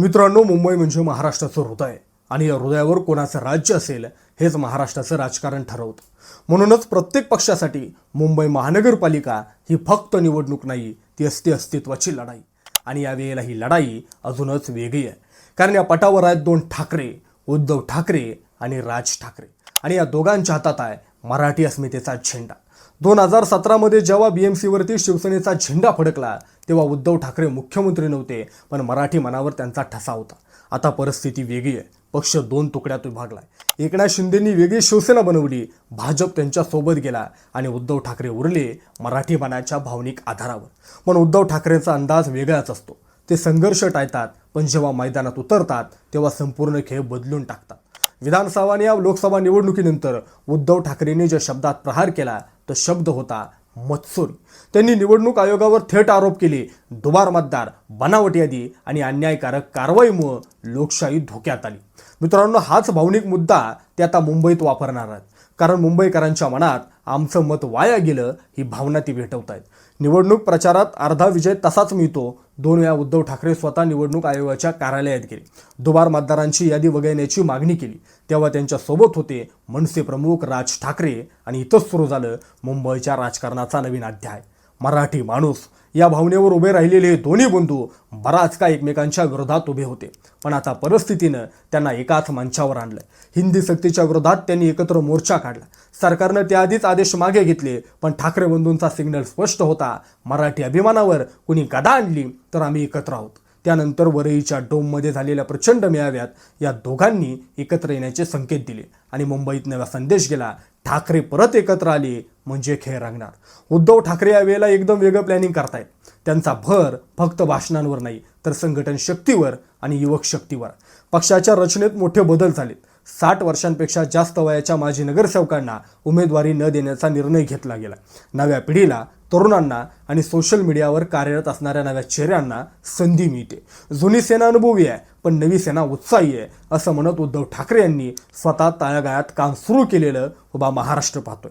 मित्रांनो मुंबई म्हणजे महाराष्ट्राचं हृदय आणि या हृदयावर कोणाचं राज्य असेल हेच महाराष्ट्राचं राजकारण ठरवतं. म्हणूनच प्रत्येक पक्षासाठी मुंबई महानगरपालिका ही फक्त निवडणूक नाही ती असते अस्तित्वाची लढाई. आणि या वेळेला ही लढाई अजूनच वेगळी आहे. कारण या पटावर आहेत दोन ठाकरे उद्धव ठाकरे आणि राज ठाकरे. आणि या दोघांच्या हातात आहे मराठी अस्मितेचा झेंडा. दोन हजार सतरामध्ये जेव्हा बी एम सीवरती शिवसेनेचा झेंडा फडकला तेव्हा उद्धव ठाकरे मुख्यमंत्री नव्हते पण मराठी मनावर त्यांचा ठसा होता. आता परिस्थिती वेगळी आहे. पक्ष दोन तुकड्यात विभागलाय. एकनाथ शिंदेंनी वेगळी शिवसेना बनवली भाजप त्यांच्यासोबत गेला आणि उद्धव ठाकरे उरले मराठी मनाच्या भावनिक आधारावर. पण उद्धव ठाकरेंचा अंदाज वेगळाच असतो. ते संघर्ष टाळतात पण जेव्हा मैदानात उतरतात तेव्हा संपूर्ण खेळ बदलून टाकतात. विधानसभा आणि या लोकसभा निवडणुकीनंतर उद्धव ठाकरेंनी ज्या शब्दात प्रहार केला तो शब्द होता मत्सूर. त्यांनी निवडणूक आयोगावर थेट आरोप केले दुबार मतदार बनावट यादी आणि अन्यायकारक कारवाईमुळं लोकशाही धोक्यात आली. मित्रांनो हाच भावनिक मुद्दा ते आता मुंबईत वापरणार आहेत. कारण मुंबईकरांच्या मनात आमचं मत वाया गेलं ही भावना ती भेटवत आहेत निवडणूक प्रचारात अर्धा विजय तसाच मिळतो. दोन वेळा उद्धव ठाकरे स्वतः निवडणूक आयोगाच्या कार्यालयात गेले. दुबार मतदारांची यादी वगळण्याची मागणी केली. तेव्हा त्यांच्यासोबत होते मनसे प्रमुख राज ठाकरे आणि इथंच सुरू झालं मुंबईच्या राजकारणाचा नवीन अध्याय. मराठी माणूस या भावनेवर उभे राहिलेले हे दोन्ही बंधू बराच का एकमेकांच्या विरोधात उभे होते. पण आता परिस्थितीनं त्यांना एकाच मंचावर आणलं. हिंदी सक्तीच्या विरोधात त्यांनी एकत्र मोर्चा काढला. सरकारनं त्याआधीच आदेश मागे घेतले पण ठाकरे बंधूंचा सिग्नल स्पष्ट होता. मराठी अभिमानावर कुणी गदा आणली तर आम्ही एकत्र आहोत. त्यानंतर वरईच्या डोममध्ये झालेल्या प्रचंड मेळाव्यात या दोघांनी एकत्र येण्याचे संकेत दिले. आणि मुंबईत नवा संदेश गेला ठाकरे परत एकत्र आले म्हणजे खेळ रंगणार. उद्धव ठाकरे या वेळेला एकदम वेगळं प्लॅनिंग करतायत. त्यांचा भर फक्त भाषणांवर नाही तर संघटन शक्तीवर आणि युवक शक्तीवर. पक्षाच्या रचनेत मोठे बदल झालेत. साठ वर्षांपेक्षा जास्त वयाच्या माजी नगरसेवकांना उमेदवारी न देण्याचा निर्णय घेतला गेला. नव्या पिढीला तरुणांना आणि सोशल मीडियावर कार्यरत असणाऱ्या नव्या चेहऱ्यांना संधी मिळते. जुनी सेना अनुभवी आहे पण नवी सेना उत्साही आहे असं म्हणत उद्धव ठाकरे यांनी स्वतः तळागाळात काम सुरू केलेलं उभा महाराष्ट्र पाहतोय.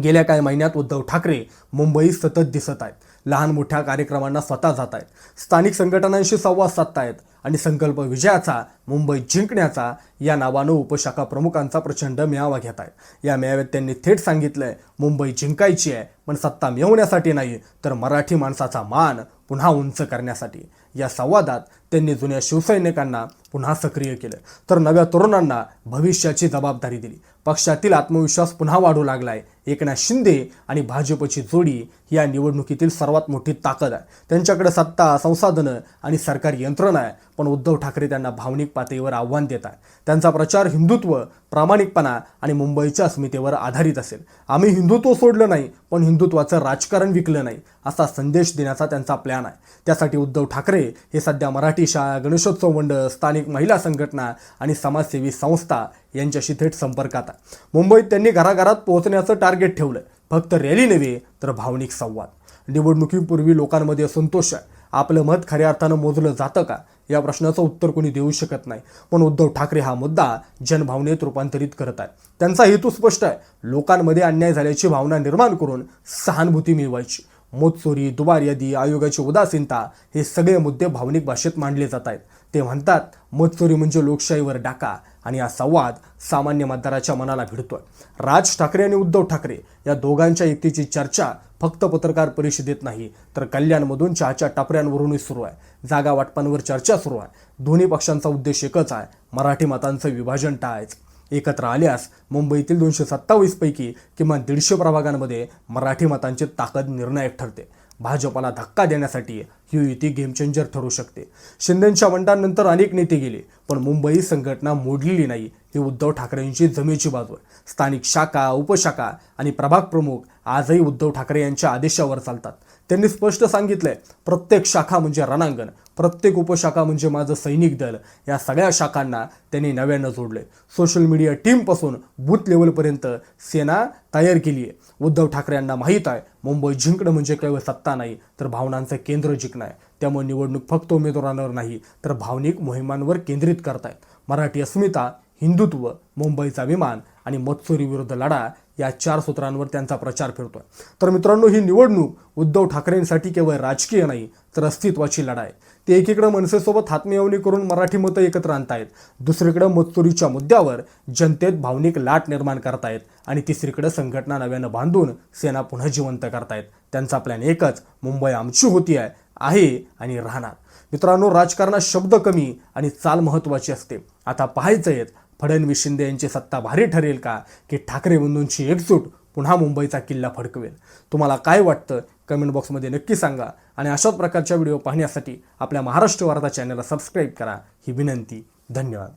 गेल्या काही महिन्यात उद्धव ठाकरे मुंबईत सतत दिसत आहेत. लहान मोठ्या कार्यक्रमांना स्वतः जात आहेत. स्थानिक संघटनांशी संवाद साधतायत. आणि संकल्प विजयाचा मुंबई जिंकण्याचा या नावानं उपशाखा प्रमुखांचा प्रचंड मेळावा घेत आहे. या मेळाव्यात त्यांनी थेट सांगितलंय मुंबई जिंकायची आहे पण सत्ता मिळवण्यासाठी नाही तर मराठी माणसाचा मान पुन्हा उंच करण्यासाठी. या संवादात त्यांनी जुन्या शिवसैनिकांना पुन्हा सक्रिय केलं. तर नव्या तरुणांना भविष्याची जबाबदारी दिली. पक्षातील आत्मविश्वास पुन्हा वाढू लागलाय. एकनाथ शिंदे आणि भाजपची जोडी ही या निवडणुकीतील सर्वात मोठी ताकद आहे. त्यांच्याकडे सत्ता संसाधनं आणि सरकारी यंत्रणा आहे पण उद्धव ठाकरे त्यांना भावनिक पातळीवर आव्हान देत आहे त्यांचा प्रचार हिंदुत्व प्रामाणिकपणा आणि मुंबईच्या अस्मितेवर आधारित असेल. आम्ही हिंदुत्व सोडलं नाही पण हिंदुत्वाचं राजकारण विकलं नाही असा संदेश देण्याचा त्यांचा प्लॅन आहे. त्यासाठी उद्धव ठाकरे हे सध्या मराठी शाळा गणेशोत्सव मंडळ स्थानिक महिला संघटना आणि समाजसेवी संस्था यांच्याशी थेट संपर्कात आहे. मुंबईत त्यांनी घराघरात पोहोचण्याचं टार्गेट ठेवलं फक्त रॅली नव्हे तर भावनिक संवाद. निवडणुकीपूर्वी लोकांमध्ये संतोष आहे. आपलं मत खऱ्या अर्थानं मोजलं जातं का? या प्रश्नाचं उत्तर कोणी देऊ शकत नाही. पण उद्धव ठाकरे हा मुद्दा जनभावनेत रूपांतरित करत आहे त्यांचा हेतू स्पष्ट आहे. लोकांमध्ये अन्याय झाल्याची भावना निर्माण करून सहानुभूती मिळवायची. मोतचोरी दुबार यादी आयोगाची उदासीनता हे सगळे मुद्दे भावनिक भाषेत मांडले जात आहेत. ते म्हणतात मतचोरी म्हणजे लोकशाहीवर डाका आणि हा संवाद सामान्य मतदाराच्या मनाला भिडतोय. राज ठाकरे आणि उद्धव ठाकरे या दोघांच्या युतीची चर्चा फक्त पत्रकार परिषदेत नाही तर कल्याणमधून चहाच्या टपऱ्यांवरूनही सुरू आहे. जागा वाटपांवर चर्चा सुरू आहे. दोन्ही पक्षांचा उद्देश एकच आहे. मराठी मतांचं विभाजन टाळायचं. एकत्र आल्यास मुंबईतील दोनशे सत्तावीस पैकी किमान दीडशे प्रभागांमध्ये मराठी मतांची ताकद निर्णायक ठरते. भाजपला धक्का देण्यासाठी ही युती गेमचेंजर ठरू शकते. शिंदेच्या वंडानंतर अनेक नेते गेले पण मुंबई संघटना मोडलेली नाही ही उद्धव ठाकरेंची जमेची बाजू आहे. स्थानिक शाखा उपशाखा आणि प्रभाग प्रमुख आजही उद्धव ठाकरे यांच्या आदेशावर चालतात. त्यांनी स्पष्ट सांगितलंय प्रत्येक शाखा म्हणजे रणांगण प्रत्येक उपशाखा म्हणजे माझं सैनिक दल. या सगळ्या शाखांना त्यांनी नव्यानं जोडलंय. सोशल मीडिया टीमपासून बूथ लेवलपर्यंत सेना तयार केली आहे. उद्धव ठाकरे यांना माहीत आहे मुंबई जिंकणं म्हणजे केवळ सत्ता नाही तर भावनांचं केंद्र जिंकणं आहे. त्यामुळे निवडणूक फक्त उमेदवारांवर नाही तर भावनिक मोहिमांवर केंद्रित करतायत. मराठी अस्मिता हिंदुत्व मुंबईचा विमान आणि मत्सुरी विरुद्ध लढा या चार सूत्रांवर त्यांचा प्रचार फिरतोय. तर मित्रांनो ही निवडणूक उद्धव ठाकरेंसाठी केवळ राजकीय नाही तर अस्तित्वाची लढाई ते एकीकडे मनसेसोबत हातमिळवणी करून मराठी मतं एकत्र आणतायत. दुसरीकडे मजचुरीच्या मुद्द्यावर जनतेत भावनिक लाट निर्माण करतायत. आणि तिसरीकडे संघटना नव्यानं बांधून सेना पुन्हा जिवंत करतायत. त्यांचा प्लॅन एकच मुंबई आमची होती आहे आहे आणि राहणार. मित्रांनो राजकारणात शब्द कमी आणि चाल महत्त्वाची असते. आता पाहायचं आहेत फडणवीस शिंदे यांची सत्ता भारी ठरेल का? की ठाकरे बंधूंची एकजूट पुन्हा मुंबईचा किल्ला फडकवेल? तुम्हाला काय वाटतं? कमेंट बॉक्समध्ये नक्की सांगा. आणि अशाच प्रकारच्या व्हिडिओ पाहण्यासाठी आपल्या महाराष्ट्र वार्ता चॅनलला सबस्क्राईब करा. ही विनंती. धन्यवाद.